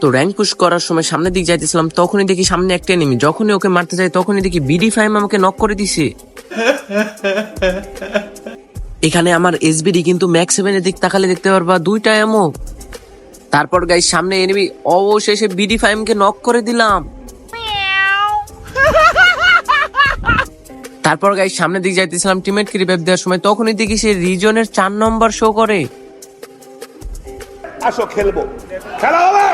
তো rank push করার সময় সামনের দিক যাইতেছিলাম, তখনই দেখি সামনে একটা এনিমি যখনই ওকে মারতে যাই, তখনই দেখি বিডি ফাইম আমাকে নক করে দিছে। এখানে আমার এসবিডি কিন্তু ম্যাক্স সেভেনের দিক তাকালে দেখতে পারবা, দুইটা এমো তারপর গাই সামনে এনিমি অবশেষে বিডি ফাইমকে নক করে দিলাম। তারপর গাই সামনের দিক যাইতেছিলাম টিমেটকে রিভাইভ দেওয়ার সময়, তখনই দেখি সে রিজনের চার নম্বর শো করে। আসো, খেলব। খেলা হবে!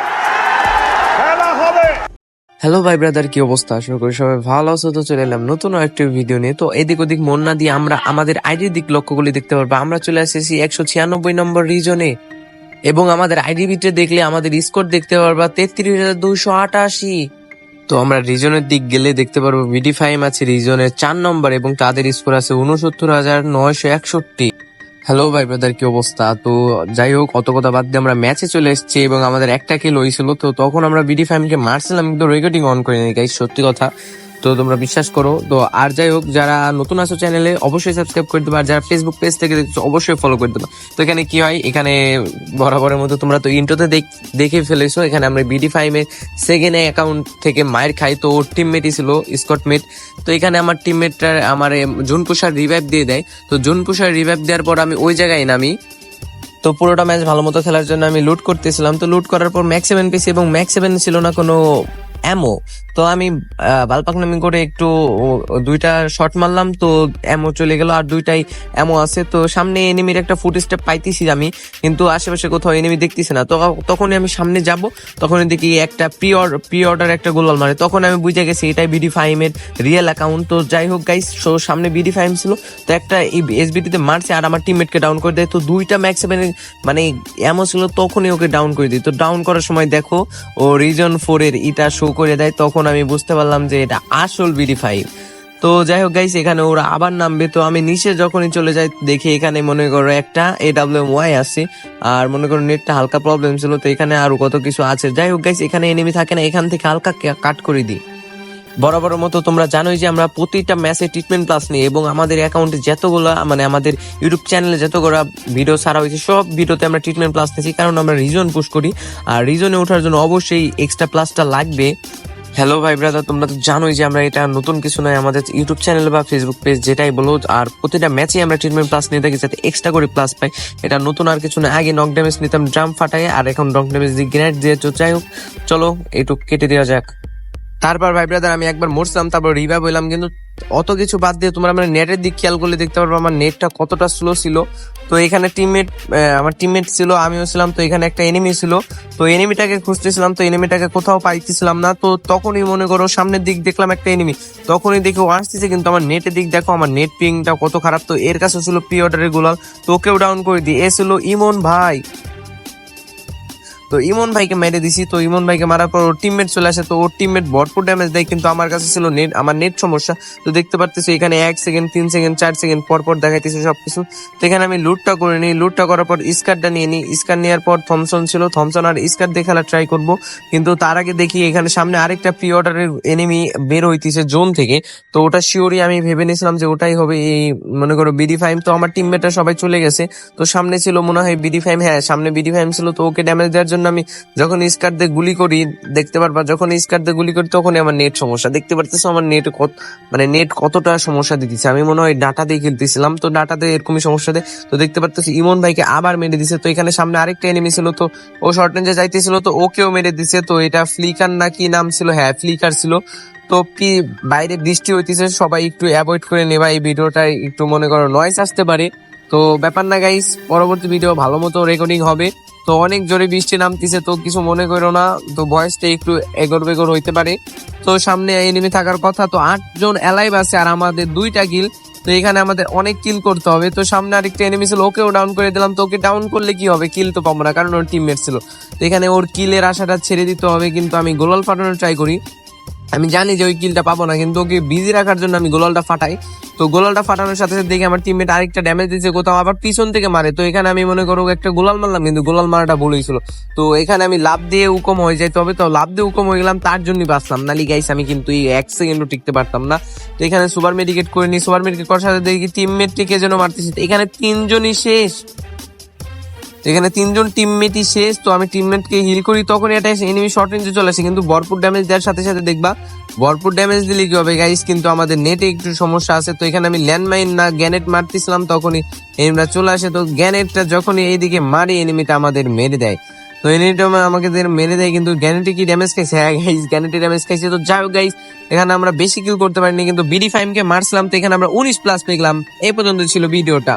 হ্যালো ভাই ব্রাদার কি অবস্থা? আশা করি সবাই ভালো আছো, তো চলে এলাম নতুন একটি ভিডিও নিয়ে। তো এদিক ওদিক মন না দিয়ে আমরা আমাদের আইডি দিক লক্ষ্যগুলি দেখতে পারব। আমরা চলে এসেছি একশো ছিয়ানব্বই নম্বর রিজনে এবং আমাদের আইডি বিটে দেখলে আমাদের স্কোর দেখতে পারবা তেত্রিশ হাজার দুইশো আটাশি। তো আমরা রিজনের দিক গেলে দেখতে পারব বিডি ফাইম আছে রিজনের চার নম্বর এবং তাদের স্কোর আছে উনসত্তর হাজার নয়শো একষট্টি। হ্যালো ভাই ব্রাদার কি অবস্থা? তো যাই হোক, অত কথা বাদ দিয়ে আমরা ম্যাচে চলে এসেছি এবং আমাদের একটা খেল হয়েছিল, তো তখন আমরা বিডি ফ্যামিলিকে মারছিলাম, কিন্তু রেকর্ডিং অন করে নিই সত্যি কথা। তো তোমরা বিশ্বাস করো। তো আর যাই হোক, যারা নতুন আছো চ্যানেলে অবশ্যই সাবস্ক্রাইব করে দেবে। আর যারা ফেসবুক পেজ থেকে দেখছ, অবশ্যই ফলো করে দেবে। তো এখানে কি হয়? এখানে বরাবরের মতো তোমরা তো ইন্টোতে দেখে ফেলেছো। এখানে আমরা বিডি ফাইভে সেকেন্ড অ্যাকাউন্ট থেকে মায়ের খাই। তো ওর টিমমেটই ছিল স্কটমেট তো এখানে আমার টিমমেটটা আমার জুন জুনপুষার রিভাইভ দিয়ে দেয়। তো জুনপুষার রিভাইভ দেওয়ার পর আমি ওই জায়গায় নামি। তো পুরোটা ম্যাচ ভালো মতো খেলার জন্য আমি লুট করতেছিলাম। তো লুট করার পর ম্যাক্স সেভেন পেয়েছি এবং ম্যাক্স সেভেন ছিল না কোনো অ্যামো তো আমি বালপাকনামি করে একটু দুইটা শট মারলাম, তো অ্যামো চলে গেল আর দুইটাই অ্যামো আছে। তো সামনে এনিমির একটা ফুট স্টেপ পাইতেছি আমি, কিন্তু আশেপাশে কোথাও এনিমি দেখতেছি না। তো তখনই আমি সামনে যাব, তখনই দেখি একটা প্রি অর্ডার একটা গোলাল মারে। তখন আমি বুঝে গেছি এটাই বিডি ফাইমের রিয়েল অ্যাকাউন্ট তো যাই হোক গাইস সো সামনে বিডি ফাইম ছিল, তো একটা এসবিটিতে মারছে আর আমার টিমমেটকে ডাউন করে দেয়। তো দুইটা ম্যাক্স মানে এমন ছিল, তখনই ওকে ডাউন করে দিই। তো ডাউন করার সময় দেখো, ও রিজন ফোর এর ইটা শো করে দেয়, তখন আমি বুঝতে পারলাম যে এটা আসল বিডি ফাইভ। তো যাই হোক গাইস এখানে ওরা আবার নামবে। তো আমি নিচে যখনই চলে যাই, দেখি এখানে মনে করো একটা এ ডাব্লিউ ওয়াই আছে, আর মনে করো নেটটা হালকা প্রবলেম ছিল, তো এখানে আরও কত কিছু আছে। যাই হোক গাইস এখানে এনিমি থাকে না, এখান থেকে হালকা কাট করে দিই। বরাবর মতো তোমরা জানোই যে আমরা প্রতিটা ম্যাচে ট্রিটমেন্ট প্লাস নিই, এবং আমাদের অ্যাকাউন্টে যতগুলো মানে আমাদের ইউটিউব চ্যানেলে যতগুলো ভিডিও ছাড়া হয়েছে, সব ভিডিওতে আমরা ট্রিটমেন্ট প্লাস নিয়েছি, কারণ আমরা রিজন পুশ করি। আর রিজনে ওঠার জন্য অবশ্যই এক্সট্রা প্লাসটা লাগবে। হ্যালো ভাই ব্রাদার তোমরা তো জানোই যে আমরা এটা নতুন কিছু নয়। আমাদের ইউটিউব চ্যানেল বা ফেসবুক পেজ যেটাই বলো, আর প্রতিটা ম্যাচে আমরা ট্রিটমেন্ট প্লাস নিয়ে থাকি যাতে এক্সট্রা করে প্লাস পাই। এটা নতুন আর কিছু না। আগে নক ড্যামেজ নিতাম ড্রাম ফাটাই আর এখন নক ড্যামেজ দিয়ে গ্রেনেড দিয়ে তো যাই হোক, চলো, এইটুক কেটে দেওয়া যাক। তারপর ভাই ব্রাদার আমি একবার মরছিলাম, তারপর রিভাইভ হইলাম, কিন্তু অত কিছু বাদ দিয়ে তোমরা মানে নেটের দিক খেয়াল করলে দেখতে পারব, আমার নেটটা কতটা স্লো ছিল। তো এখানে টিমমেট আমার টিমমেট ছিল, আমিও ছিলাম, তো এখানে একটা এনিমি ছিল। তো এনিমিটাকে খুঁজতেছিলাম, তো এনিমিটাকে কোথাও পাইতেছিলাম না। তো তখনই মনে করো সামনের দিক দেখলাম একটা এনিমি তখনই দেখে আসতেছে, কিন্তু আমার নেটের দিক দেখো, আমার নেট পিংটা কত খারাপ। তো এর কাছে ছিল প্রি অর্ডারের তো ওকেও ডাউন করে দিই। এ ছিল ইমন ভাই। তো ইমন ভাইকে মেরে দিছি, তো ইমন ভাইকে মারার পর ওর টিমমেট চলে আসে, তো ওর টিমমেট ভরপুর ড্যামেজ দেয়, কিন্তু আমার কাছে ছিল নেট আমার নেট সমস্যা। তো দেখতে পারতেছি এখানে এক সেকেন্ড তিন সেকেন্ড চার সেকেন্ড পর পর দেখাইতেছে সবকিছু। তো এখানে আমি লুটটা করে নিই লুটটা করার পর স্কারটা নিয়ে নিই। স্কার নেওয়ার পর থমসন ছিল থমসন আর স্কার দিয়ে খেলা ট্রাই করব। কিন্তু তার আগে দেখি এখানে সামনে আরেকটা প্রি অর্ডারের এনিমি বের হইতেছে জোন থেকে। তো ওটা শিওরই আমি ভেবে নিয়েছিলাম যে ওটাই হবে এই, মনে করো বিডি ফাইম তো আমার টিমমেটরা সবাই চলে গেছে। তো সামনে ছিল মনে হয় বিডি ফাইম হ্যাঁ সামনে বিডি ফাইম ছিল, তো ওকে ড্যামেজ দেওয়ার জন্য আমি যখন স্কার দিয়ে গুলি করি, দেখতে পারবা, যখন স্কার দিয়ে গুলি করি, তখনই আমার নেট সমস্যা। দেখতে পারতেছো আমার নেট কত মানে নেট কতটা সমস্যা দিতেছে। আমি মনে হয় ডাটা দিয়ে খেলতেছিলাম, তো ডাটা দিয়ে এরকমই সমস্যা দেয়। তো দেখতে পারতেছি ইমন ভাইকে আবার মেরে দিছে। তো এখানে সামনে আরেকটা এনিমি ছিল, তো ও শর্ট রেঞ্জে যাইতেছিল, তো ওকেও মেরে দিছে। তো এটা ফ্লিকার না কি নাম ছিল? হ্যাঁ ফ্লিকার ছিল। তো কি বাইরে বৃষ্টি হইতেছে, সবাই একটু অ্যাভয়েড করে নেবা। এই ভিডিওটা একটু মনে করো নয়েস আসতে পারে। তো ব্যাপার না গাইস পরবর্তী ভিডিও ভালো মতো রেকর্ডিং হবে। তো অনেক জোরে বৃষ্টি নামতেছে, তো কিছু মনে করো না, তো ভয়েসটা একটু এগোর বেগর হইতে পারে। তো সামনে এনিমি থাকার কথা, তো আটজন অ্যালাইভ আছে আর আমাদের দুইটা কিল তো এখানে আমাদের অনেক কিল করতে হবে। তো সামনে আরেকটা এনিমি ছিল, ওকেও ডাউন করে দিলাম, তো ওকে ডাউন করলে কি হবে? কিল তো পাবো না, কারণ ওর টিমমেট ছিল। তো এখানে ওর কিলের আশাটা ছেড়ে দিতে হবে, কিন্তু আমি গোলাল ফাটানোর ট্রাই করি। আমি জানি যে ওই কিলটা পাবো না, কিন্তু ওকে বিজি রাখার জন্য আমি গোলালটা ফাটাই। তো গোলালটা ফাটানোর সাথে সাথে দেখি আমার টিমমেট আরেকটা ড্যামেজ দিচ্ছে কোথাও আবার পিছন থেকে মারে। তো এখানে আমি মনে করো একটা গোলাল মারলাম, কিন্তু গোলাল মারাটা ভুল হয়েছিল। তো এখানে আমি লাভ দিয়ে উকম হয়ে যাই, তবে তো লাভ দিয়ে উকম হয়ে গেলাম, তার জন্যই বাঁচলাম। নালি গাইস আমি কিন্তু এই এক সেকেন্ডও টিকতে পারতাম না। তো এখানে সুপার মেডিকেট করে নি সুপার মেডিকেট করার সাথে দেখি টিমমেট টিকে যেন মারতেছি। এখানে তিনজনই শেষ। এখানে তিনজন টিমমেটই শেষ, তো আমি টিমমেটকে হিল করি তখন এটা এনিমি শর্ট রেঞ্জে চলে আসে। কিন্তু ভরপুর ড্যামেজ দেওয়ার সাথে সাথে দেখবা, ভরপুর ড্যামেজ দিলে কি হবে গাইস কিন্তু আমাদের নেটে একটু সমস্যা আছে, তো এখানে আমি ল্যান্ডমাইন না গ্যানেট মারতেছিলাম, তখনই এনিমিটা চলে আসে। তো গ্যানেটটা যখনই এইদিকে মারি এনিমিটা আমাদের মেরে দেয়। তো এনিমিটা আমাকে মেরে দেয়, কিন্তু গ্যানেটে কি ড্যামেজ খাইছে? হ্যাঁ গাইস গ্যানেটে ড্যামেজ খাইছে। তো যাই হোক গাইস এখানে আমরা বেশি কিল করতে পারিনি, কিন্তু বিডি ফাইমকে মারছিলাম। তো এখানে আমরা উনিশ প্লাস পেলাম এই পর্যন্ত ছিল ভিডিওটা।